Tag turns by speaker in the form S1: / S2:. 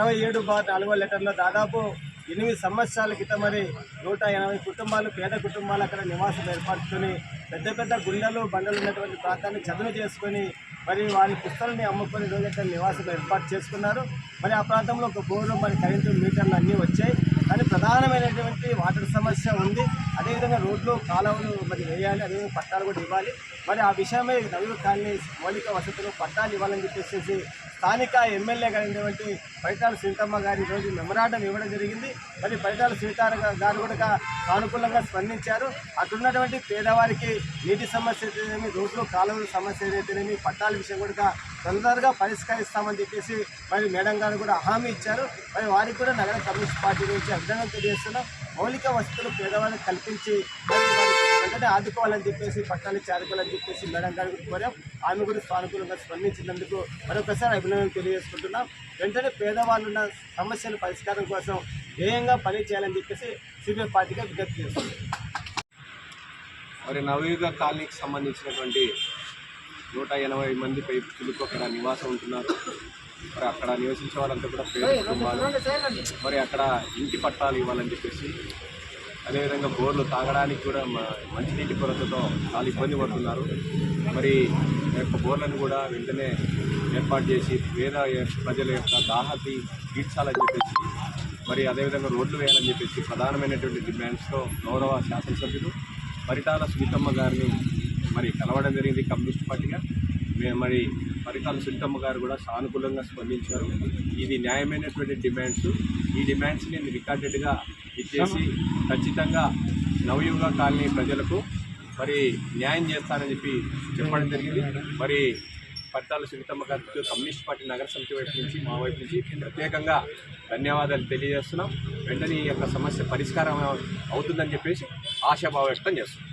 S1: అరవై ఏడు బార్ నాలుగో లెటర్లో దాదాపు ఎనిమిది సంవత్సరాల క్రితం మరి నూట ఎనభై కుటుంబాలు పేద కుటుంబాలు అక్కడ నివాసం ఏర్పరచుకొని పెద్ద పెద్ద గుండెలు బండలు ఉన్నటువంటి ప్రాంతాన్ని చదును చేసుకొని మరి వారి పుస్తకాలని అమ్ముకొని రోజు అక్కడ నివాసం ఏర్పాటు చేసుకున్నారు. మరి ఆ ప్రాంతంలో ఒక బోరు మరి కరెంటు మీటర్లు అన్నీ వచ్చాయి. కానీ ప్రధానమైనటువంటి వాటర్ సమస్య ఉంది. అదేవిధంగా రోడ్లు కాలువలు మరి వేయాలి అదేవిధంగా పట్టాలు కూడా ఇవ్వాలి. మరి ఆ విషయమై నలుగురు కాలనీ మౌలిక వసతులు పట్టాలు ఇవ్వాలని చెప్పేసి స్థానిక ఎమ్మెల్యే అయినటువంటి పరిటాల సీతమ్మ గారి రోజు మెమరాండం ఇవ్వడం జరిగింది. మరి పరిటాల సీతార గారు కూడా సానుకూలంగా స్పందించారు. అక్కడున్నటువంటి పేదవారికి నీటి సమస్య అయితేనేమి రోడ్లు కాలువల సమస్య ఏదైతేనేమి పట్టాల విషయం కూడా తొందరగా పరిష్కరిస్తామని చెప్పేసి మరి మేడం గారు కూడా హామీ ఇచ్చారు. మరి వారికి కూడా నగర కమ్యూనిస్ట్ పార్టీ నుంచి అభినందన తెలియజేస్తున్నాం. మౌలిక వసతులు పేదవారికి కల్పించి మరి వెంటనే ఆదుకోవాలని చెప్పేసి పట్టాలు చేరుకోవాలని చెప్పేసి మేడం గారు కోరాం ఆమె కూడా సానుకూలంగా స్పందించినందుకు మరొకసారి అభినందనలు తెలియజేసుకుంటున్నాం. వెంటనే పేదవాళ్ళు ఉన్న సమస్యల పరిష్కారం కోసం ధ్యేయంగా పని చేయాలని చెప్పేసి సిపిఐ పార్టీగా విజ్ఞప్తి చేస్తుంది
S2: మరి నవయుగ కాలనీకి సంబంధించినటువంటి నూట ఎనభై మంది పైపులకు అక్కడ నివాసం ఉంటున్నారు. మరి అక్కడ నివసించే వాళ్ళంతా కూడా పేద కుటుంబాలు. మరి అక్కడ ఇంటి పట్టాలు ఇవ్వాలని చెప్పేసి అదేవిధంగా బోర్లు తాగడానికి కూడా మంచినీటి కొరతతో చాలా ఇబ్బంది పడుతున్నారు. మరి యొక్క బోర్లను కూడా వెంటనే ఏర్పాటు చేసి పేద ప్రజల యొక్క దాహతి తీర్చాలని చెప్పేసి మరి అదేవిధంగా రోడ్లు వేయాలని చెప్పేసి ప్రధానమైనటువంటి డిమాండ్స్తో గౌరవ శాసనసభ్యులు పరిటాల సునీతమ్మ గారిని మరి కలవడం జరిగింది కమ్యూనిస్ట్ పార్టీగా. మరి పరికాల సునీతమ్మ గారు కూడా సానుకూలంగా స్పందించారు. ఇది న్యాయమైనటువంటి డిమాండ్స్. ఈ డిమాండ్స్ నేను రికార్డెడ్గా ఇచ్చేసి ఖచ్చితంగా నవయుగ కాలనీ ప్రజలకు మరి న్యాయం చేస్తానని చెప్పి చెప్పడం జరిగింది. మరి పట్టాల సునీతమ్మ గారికి కమ్యూనిస్ట్ పార్టీ నగర సమితి వైపు నుంచి మా వైపు నుంచి ప్రత్యేకంగా ధన్యవాదాలు తెలియజేస్తున్నాం. వెంటనే ఈ యొక్క సమస్య పరిష్కారం అవుతుందని చెప్పేసి ఆశాభావ వ్యక్తం చేస్తున్నాం.